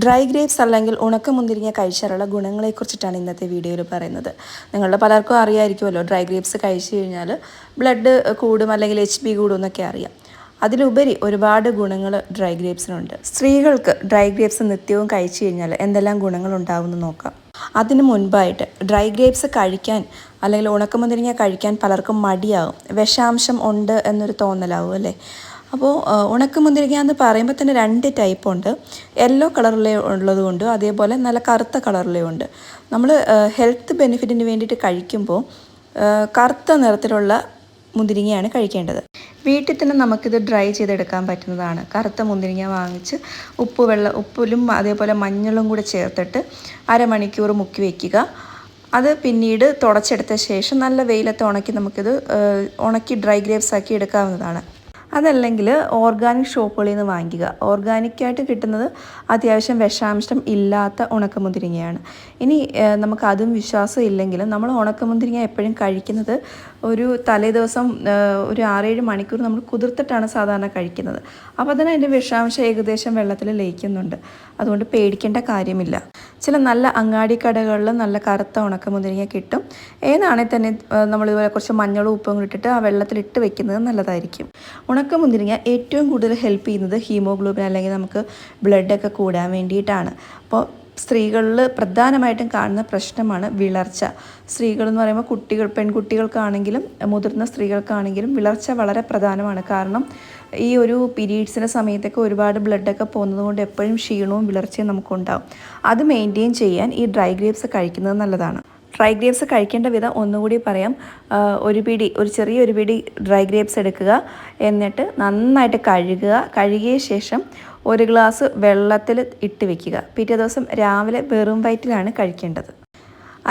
Dry grapes അല്ലെങ്കിൽ ഉണക്കമുന്തിരിങ്ങ കഴിച്ചാലുള്ള ഗുണങ്ങളെക്കുറിച്ചിട്ടാണ് ഇന്നത്തെ വീഡിയോയിൽ പറയുന്നത്. നിങ്ങളുടെ പലർക്കും അറിയാമായിരിക്കുമല്ലോ ഡ്രൈ ഗ്രേപ്സ് കഴിച്ചു കഴിഞ്ഞാൽ ബ്ലഡ് കൂടും അല്ലെങ്കിൽ എച്ച് ബി കൂടും എന്നൊക്കെ അറിയാം. അതിലുപരി ഒരുപാട് ഗുണങ്ങൾ ഡ്രൈ ഗ്രേപ്സിനുണ്ട്. സ്ത്രീകൾക്ക് ഡ്രൈ ഗ്രേപ്സ് നിത്യവും കഴിച്ചു കഴിഞ്ഞാൽ എന്തെല്ലാം ഗുണങ്ങൾ ഉണ്ടാവുമെന്ന് നോക്കാം. അതിന് മുൻപായിട്ട് ഡ്രൈ ഗ്രേപ്സ് കഴിക്കാൻ അല്ലെങ്കിൽ ഉണക്കമുന്തിരിങ്ങ കഴിക്കാൻ പലർക്കും മടിയാവും. വിഷാംശം ഉണ്ട് എന്നൊരു തോന്നലാവും അല്ലേ? അപ്പോൾ ഉണക്കമുന്തിരിങ്ങ എന്ന് പറയുമ്പോൾ തന്നെ രണ്ട് ടൈപ്പ് ഉണ്ട്. യെല്ലോ കളറിലെ ഉള്ളതുകൊണ്ട് അതേപോലെ നല്ല കറുത്ത കളറിലേ ഉണ്ട്. നമ്മൾ ഹെൽത്ത് ബെനിഫിറ്റിന് വേണ്ടിയിട്ട് കഴിക്കുമ്പോൾ കറുത്ത നിറത്തിലുള്ള മുന്തിരിങ്ങയാണ് കഴിക്കേണ്ടത്. വീട്ടിൽ തന്നെ നമുക്കിത് ഡ്രൈ ചെയ്തെടുക്കാൻ പറ്റുന്നതാണ്. കറുത്ത മുന്തിരിങ്ങ വാങ്ങിച്ച് ഉപ്പ് വെള്ളം ഉപ്പിലും അതേപോലെ മഞ്ഞളും കൂടെ ചേർത്തിട്ട് അരമണിക്കൂർ മുക്കി വയ്ക്കുക അത് പിന്നീട് തുടച്ചെടുത്ത ശേഷം നല്ല വെയിലത്ത് ഉണക്കി നമുക്കിത് ഉണക്കി ഡ്രൈ ഗ്രേപ്സ് ആക്കി എടുക്കാവുന്നതാണ്. അതല്ലെങ്കിൽ ഓർഗാനിക് ഷോപ്പുകളിൽ നിന്ന് വാങ്ങിക്കുക. ഓർഗാനിക്കായിട്ട് കിട്ടുന്നത് അത്യാവശ്യം വിഷാംശം ഇല്ലാത്ത ഉണക്കമുന്തിരിങ്ങയാണ്. ഇനി നമുക്ക് അതും വിശ്വാസം ഇല്ലെങ്കിലും നമ്മൾ ഉണക്കമുന്തിരിങ്ങ എപ്പോഴും കഴിക്കുന്നത് ഒരു തലേ ദിവസം ഒരു ആറേഴ് മണിക്കൂർ നമ്മൾ കുതിർത്തിട്ടാണ് സാധാരണ കഴിക്കുന്നത്. അപ്പോൾ തന്നെ അതിന്റെ വിഷാംശം ഏകദേശം വെള്ളത്തിൽ ലയിക്കുന്നുണ്ട്. അതുകൊണ്ട് പേടിക്കേണ്ട കാര്യമില്ല. ചില നല്ല അങ്ങാടി കടകളിൽ നല്ല കറുത്ത ഉണക്കമുന്തിരിങ്ങ കിട്ടും. ഏതാണെങ്കിൽ തന്നെ നമ്മളിതുപോലെ കുറച്ച് മഞ്ഞളും ഉപ്പും ഇട്ടിട്ട് ആ വെള്ളത്തിൽ ഇട്ട് വെക്കുന്നത് നല്ലതായിരിക്കും. ഉണക്കമുന്തിരിങ്ങ ഏറ്റവും കൂടുതൽ ഹെൽപ്പ് ചെയ്യുന്നത് ഹീമോഗ്ലോബിൻ അല്ലെങ്കിൽ നമുക്ക് ബ്ലഡൊക്കെ കൂടാൻ വേണ്ടിയിട്ടാണ്. അപ്പോൾ സ്ത്രീകളിൽ പ്രധാനമായിട്ടും കാണുന്ന പ്രശ്നമാണ് വിളർച്ച. സ്ത്രീകൾ എന്ന് പറയുമ്പോൾ കുട്ടികൾ പെൺകുട്ടികൾക്കാണെങ്കിലും മുതിർന്ന സ്ത്രീകൾക്കാണെങ്കിലും വിളർച്ച വളരെ പ്രധാനമാണ്. കാരണം ഈ ഒരു പീരീഡ്സിന്റെ സമയത്തൊക്കെ ഒരുപാട് ബ്ലഡൊക്കെ പോകുന്നത് കൊണ്ട് എപ്പോഴും ക്ഷീണവും വിളർച്ചയും നമുക്കുണ്ടാവും അത് മെയിന്റെയിൻ ചെയ്യാൻ ഈ ഡ്രൈ ഗ്രേപ്സ് കഴിക്കുന്നത് നല്ലതാണ്. ഡ്രൈ ഗ്രേപ്സ് കഴിക്കേണ്ട വിധം ഒന്നുകൂടി പറയാം. ഒരു പിടി ഒരു ചെറിയൊരു പിടി ഡ്രൈ ഗ്രേപ്സ് എടുക്കുക. എന്നിട്ട് നന്നായിട്ട് കഴുകുക. കഴുകിയ ശേഷം ഒരു ഗ്ലാസ് വെള്ളത്തിൽ ഇട്ട് വെക്കുക. പിറ്റേ ദിവസം രാവിലെ വെറും വയറ്റിലാണ് കഴിക്കേണ്ടത്.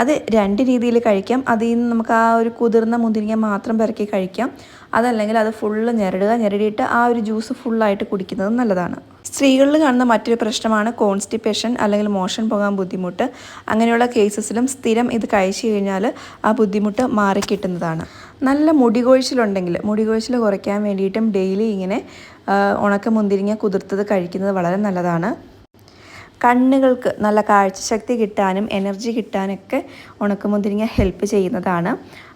അത് രണ്ട് രീതിയിൽ കഴിക്കാം. അതിൽ നിന്ന് നമുക്ക് ആ ഒരു കുതിർന്ന മുന്തിരിങ്ങ മാത്രം പെറുക്കി കഴിക്കാം. അതല്ലെങ്കിൽ അത് ഫുള്ള് ഞെരടുക. ഞെരടിയിട്ട് ആ ഒരു ജ്യൂസ് ഫുള്ളായിട്ട് കുടിക്കുന്നത് നല്ലതാണ്. സ്ത്രീകളിൽ കാണുന്ന മറ്റൊരു പ്രശ്നമാണ് കോൺസ്റ്റിപ്പേഷൻ അല്ലെങ്കിൽ മോഷൻ പോകാൻ ബുദ്ധിമുട്ട്. അങ്ങനെയുള്ള കേസസിലും സ്ഥിരം ഇത് കഴിച്ചു കഴിഞ്ഞാൽ ആ ബുദ്ധിമുട്ട് മാറിക്കിട്ടുന്നതാണ് നല്ല മുടികൊഴിച്ചിലുണ്ടെങ്കിൽ മുടികൊഴിച്ചിൽ കുറയ്ക്കാൻ വേണ്ടിയിട്ടും ഡെയിലി ഇങ്ങനെ ഉണക്ക മുന്തിരിങ്ങ കുതിർത്തത് കഴിക്കുന്നത് വളരെ നല്ലതാണ്. കണ്ണുകൾക്ക് നല്ല കാഴ്ചശക്തി കിട്ടാനും എനർജി കിട്ടാനൊക്കെ ഉണക്കമുന്തിരിങ്ങ ഹെൽപ്പ് ചെയ്യുന്നതാണ്.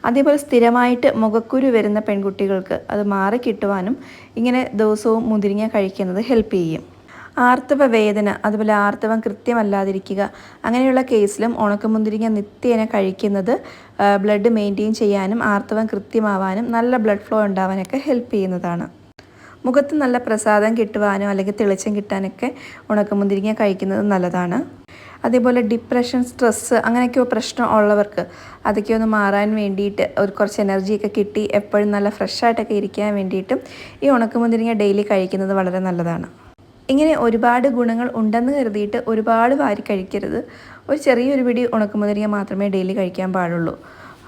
അതേപോലെ സ്ഥിരമായിട്ട് മുഖക്കുരു വരുന്ന പെൺകുട്ടികൾക്ക് അത് മാറി കിട്ടുവാനും ഇങ്ങനെ ദിവസവും മുന്തിരിങ്ങ കഴിക്കുന്നത് ഹെൽപ്പ് ചെയ്യും. ആർത്തവ വേദന അതുപോലെ ആർത്തവം കൃത്യമല്ലാതിരിക്കുക അങ്ങനെയുള്ള കേസിലും ഉണക്കമുന്തിരിങ്ങ നിത്യേന കഴിക്കുന്നത് ബ്ലഡ് മെയിന്റെയിൻ ചെയ്യാനും ആർത്തവം കൃത്യമാവാനും നല്ല ബ്ലഡ് ഫ്ലോ ഉണ്ടാവാനൊക്കെ ഹെൽപ്പ് ചെയ്യുന്നതാണ്. മുഖത്ത് നല്ല പ്രസാദം കിട്ടുവാനോ അല്ലെങ്കിൽ തെളിച്ചം കിട്ടാനൊക്കെ ഉണക്കമുന്തിരിങ്ങ കഴിക്കുന്നത് നല്ലതാണ്. അതേപോലെ ഡിപ്രഷൻ സ്ട്രെസ്സ് അങ്ങനെയൊക്കെ പ്രശ്നം ഉള്ളവർക്ക് അതൊക്കെ ഒന്ന് മാറാൻ വേണ്ടിയിട്ട് ഒരു കുറച്ച് എനർജിയൊക്കെ കിട്ടി എപ്പോഴും നല്ല ഫ്രഷായിട്ടൊക്കെ ഇരിക്കാൻ വേണ്ടിയിട്ടും ഈ ഉണക്കമുന്തിരിങ്ങ ഡെയിലി കഴിക്കുന്നത് വളരെ നല്ലതാണ്. ഇങ്ങനെ ഒരുപാട് ഗുണങ്ങൾ ഉണ്ടെന്ന് കരുതിയിട്ട് ഒരുപാട് വാരി കഴിക്കരുത്. ഒരു ചെറിയൊരു പിടി ഉണക്കമുന്തിരിങ്ങ മാത്രമേ ഡെയിലി കഴിക്കാൻ പാടുള്ളൂ.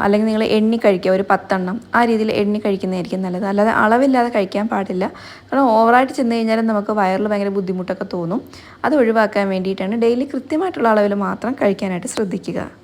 അല്ലെങ്കിൽ നിങ്ങൾ എണ്ണി കഴിക്കുക ഒരു പത്തെണ്ണം ആ രീതിയിൽ എണ്ണി കഴിക്കുന്നതായിരിക്കും നല്ലത്. അല്ലാതെ അളവില്ലാതെ കഴിക്കാൻ പാടില്ല. കാരണം ഓവറായിട്ട് ചെന്ന് കഴിഞ്ഞാൽ നമുക്ക് വയറിൽ ഭയങ്കര ബുദ്ധിമുട്ടൊക്കെ തോന്നും. അത് ഒഴിവാക്കാൻ വേണ്ടിയിട്ടാണ്. ഡെയിലി കൃത്യമായിട്ടുള്ള അളവിൽ മാത്രം കഴിക്കാനായിട്ട് ശ്രദ്ധിക്കുക.